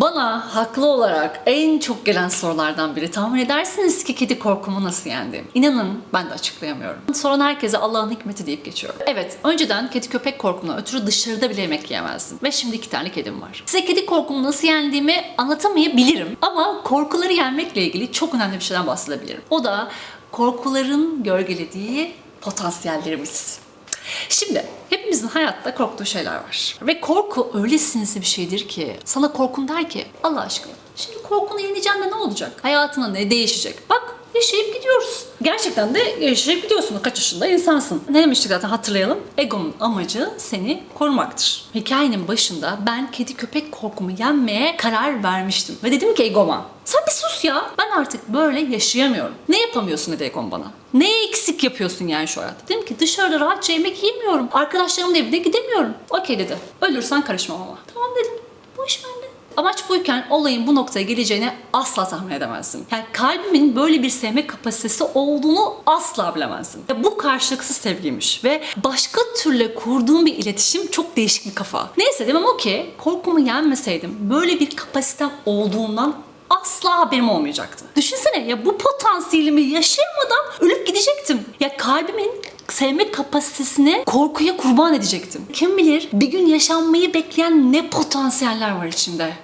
Bana haklı olarak en çok gelen sorulardan biri tahmin edersiniz ki kedi korkumu nasıl yendim? İnanın ben de açıklayamıyorum. Soran herkese Allah'ın hikmeti deyip geçiyorum. Evet, önceden kedi köpek korkumuna ötürü dışarıda bile yemek yiyemezdim. Ve şimdi iki tane kedim var. Size kedi korkumu nasıl yendiğimi anlatamayabilirim. Ama korkuları yenmekle ilgili çok önemli bir şeyden bahsedebilirim. O da korkuların gölgelediği potansiyellerimiz. Şimdi hepimizin hayatta korktuğu şeyler var. Ve korku öyle bir şeydir ki sana korkun der ki Allah aşkına şimdi korkunu yeneceksin de ne olacak? Hayatına ne değişecek? Bak yaşayıp gidiyoruz. Gerçekten de yaşayıp gidiyorsun. Kaç yaşında insansın. Ne demiştik zaten hatırlayalım. Egonun amacı seni korumaktır. Hikayenin başında ben kedi köpek korkumu yenmeye karar vermiştim. Ve dedim ki Egoma sen bir sus ya. Ben artık böyle yaşayamıyorum. Ne yapamıyorsun dedi Egon bana. Ne eksik yapıyorsun yani şu hayatta? Dedim ki dışarıda rahatça yemek yiyemiyorum. Arkadaşlarımın evine gidemiyorum. Okey dedi. Ölürsen karışmam ama. Tamam dedim. Amaç buyken olayın bu noktaya geleceğini asla tahmin edemezdim. Yani kalbimin böyle bir sevme kapasitesi olduğunu asla bilemezdim. Ya bu karşılıksız sevgiymiş ve başka türlü kurduğum bir iletişim çok değişik bir kafa. Neyse demem o ki korkumu yenmeseydim böyle bir kapasitem olduğundan asla haberim olmayacaktı. Düşünsene ya bu potansiyelimi yaşayamadan ölüp gidecektim. Ya kalbimin sevme kapasitesini korkuya kurban edecektim. Kim bilir bir gün yaşanmayı bekleyen ne potansiyeller var içinde.